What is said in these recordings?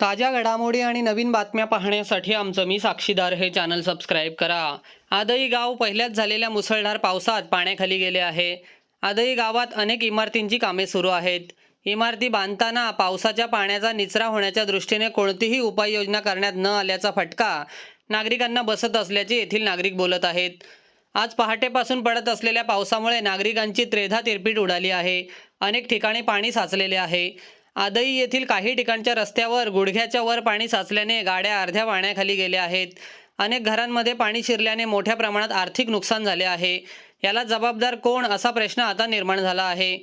ताज्या घडामोडी आणि नवीन बातम्या पाहण्यासाठी आमचं मी साक्षीदार हे चॅनल सबस्क्राईब करा. आदई गाव पहिल्याच झालेल्या मुसळधार पावसात पाण्याखाली गेले आहे. आदई गावात अनेक इमारतींची कामे सुरू आहेत. इमारती बांधताना पावसाच्या पाण्याचा निचरा होण्याच्या दृष्टीने कोणतीही उपाययोजना करण्यात न आल्याचा फटका नागरिकांना बसत असल्याचे येथील नागरिक बोलत आहेत. आज पहाटेपासून पडत असलेल्या पावसामुळे नागरिकांची त्रेधा तिरपीट उडाली आहे. अनेक ठिकाणी पाणी साचलेले आहे. आदई येथील काही ठिकाणच्या रस्त्यावर गुडघ्याच्या वर पाणी साचल्याने गाड्या अर्ध्या पाण्याखाली गेल्या आहेत. अनेक घरांमध्ये पाणी शिरल्याने मोठ्या प्रमाणात आर्थिक नुकसान झाले आहे. याला जबाबदार कोण असा प्रश्न आता निर्माण झाला आहे.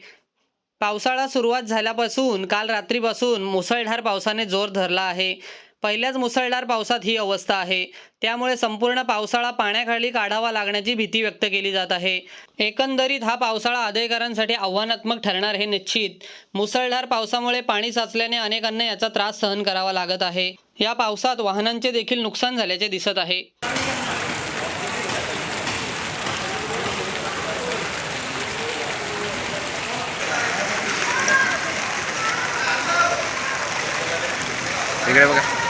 पावसाळा सुरुवात झाल्यापासून काल रात्रीपासून मुसळधार पावसाने जोर धरला आहे. पहिल्याच मुसळधार पावसात ही अवस्था आहे. त्यामुळे संपूर्ण पावसाळा पाण्याखाली काढावा लागण्याची भीती व्यक्त केली जात आहे. एकंदरीत हा पावसाळा आदयकरांसाठी आव्हानात्मक ठरणार हे निश्चित. मुसळधार पावसामुळे पाणी साचल्याने अनेकांना याचा त्रास सहन करावा लागत आहे. या पावसात वाहनांचे देखील नुकसान झाल्याचे दिसत आहे. इकडे बघा.